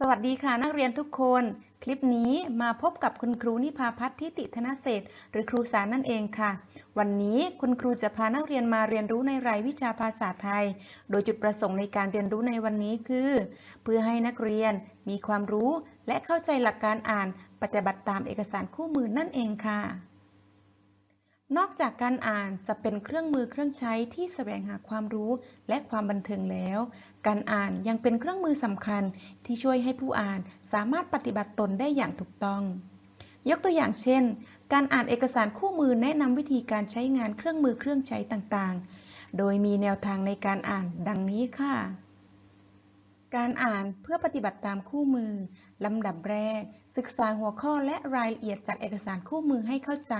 สวัสดีค่ะนักเรียนทุกคน คลิปนี้มาพบกับคุณครูนิพาพัฒน์ทิติธนเศษหรือครูสารนั่นเองค่ะ วันนี้คุณครูจะพานักเรียนมาเรียนรู้ในรายวิชาภาษาไทย โดยจุดประสงค์ในการเรียนรู้ในวันนี้คือ เพื่อให้นักเรียนมีความรู้และเข้าใจหลักการอ่านปฏิบัติตามเอกสารคู่มือนั่นเองค่ะ นอกจากการอ่านจะเป็นเครื่องมือเครื่องใช้ที่แสวงหาความรู้และความบันเทิงแล้ว การอ่านยังเป็นเครื่องมือสำคัญที่ช่วยให้ผู้อ่านสามารถปฏิบัติตนได้อย่างถูกต้อง ยกตัวอย่างเช่น การอ่านเอกสารคู่มือแนะนำวิธีการใช้งานเครื่องมือเครื่องใช้ต่างๆ โดยมีแนวทางในการอ่านดังนี้ค่ะ การอ่านเพื่อปฏิบัติตามคู่มือลำดับแรก ศึกษาหัวข้อและรายละเอียดจากเอกสารคู่มือให้เข้าใจ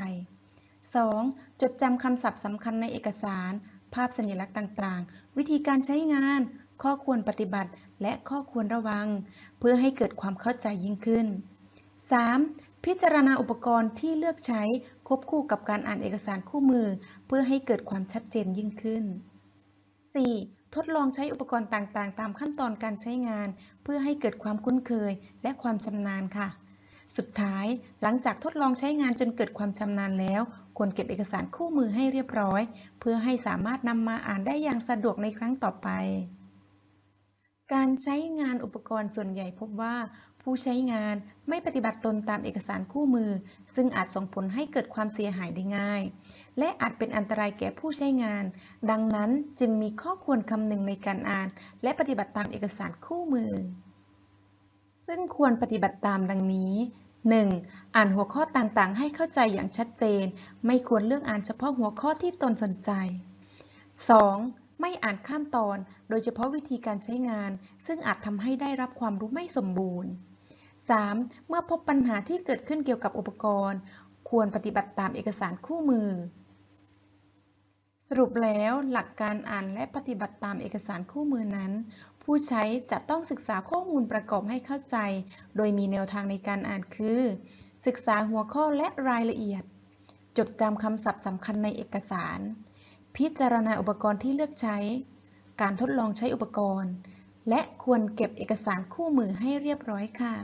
2. จดจำคำศัพท์สำคัญในเอกสาร ภาพสัญลักษณ์ต่างๆ วิธีการใช้งาน ข้อควรปฏิบัติ และข้อควรระวัง เพื่อให้เกิดความเข้าใจยิ่งขึ้น 3. พิจารณาอุปกรณ์ที่เลือกใช้ควบคู่กับการอ่านเอกสารคู่มือ เพื่อให้เกิดความชัดเจนยิ่งขึ้น 4. ทดลองใช้อุปกรณ์ต่างๆ ตามขั้นตอนการใช้งาน เพื่อให้เกิดความคุ้นเคยและความชำนาญค่ะ สุดท้ายหลังจากทดลองใช้งานจนเกิดความชำนาญแล้ว ควรเก็บเอกสารคู่มือให้เรียบร้อย เพื่อให้สามารถนำมาอ่านได้อย่างสะดวกในครั้งต่อไป การใช้งานอุปกรณ์ส่วนใหญ่พบว่า ผู้ใช้งานไม่ปฏิบัติตนตามเอกสารคู่มือ ซึ่งอาจส่งผลให้เกิดความเสียหายได้ง่าย และอาจเป็นอันตรายแก่ผู้ใช้งาน ดังนั้นจึงมีข้อควรคำนึงในการอ่าน และปฏิบัติตามเอกสารคู่มือซึ่งควรปฏิบัติตามดังนี้ 1. อ่านหัวข้อต่างๆ ให้เข้าใจอย่างชัดเจน ไม่ควรเลือกอ่านเฉพาะหัวข้อที่ตนสนใจ 2. ไม่อ่านข้ามตอน โดยเฉพาะวิธีการใช้งาน ซึ่งอาจทำให้ได้รับความรู้ไม่สมบูรณ์ 3. เมื่อพบปัญหาที่เกิดขึ้นเกี่ยวกับอุปกรณ์ ควรปฏิบัติตามเอกสารคู่มือ สรุปแล้วหลักการอ่านและปฏิบัติตามเอกสารคู่มือนั้น ผู้ใช้จะต้องศึกษาข้อมูลประกอบให้เข้าใจ โดยมีแนวทางในการอ่านคือ ศึกษาหัวข้อและรายละเอียด จดจำคำศัพท์สำคัญในเอกสาร พิจารณาอุปกรณ์ที่เลือกใช้ การทดลองใช้อุปกรณ์ และควรเก็บเอกสารคู่มือให้เรียบร้อยค่ะ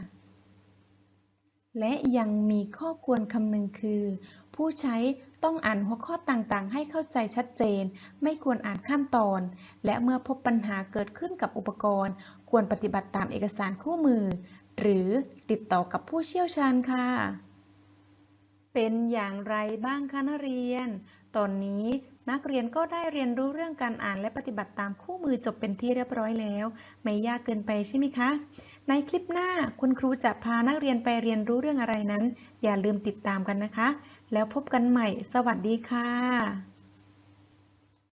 และยังมีข้อควรคำนึงคือ ผู้ใช้ต้องอ่านหัวข้อต่างๆ ให้เข้าใจชัดเจน ไม่ควรอ่านข้ามตอน และเมื่อพบปัญหาเกิดขึ้นกับอุปกรณ์ ควรปฏิบัติตามเอกสารคู่มือ หรือติดต่อกับผู้เชี่ยวชาญค่ะ เป็นอย่างไรบ้างคะนักเรียน ตอนนี้นักเรียนก็ได้เรียนรู้เรื่องการอ่านและปฏิบัติตามคู่มือจบเป็นที่เรียบร้อยแล้ว ไม่ยากเกินไปใช่ไหมคะ ในคลิปหน้าคุณครูจะพานักเรียนไปเรียนรู้เรื่องอะไรนั้น อย่าลืมติดตามกันนะคะ แล้วพบกันใหม่ สวัสดีค่ะ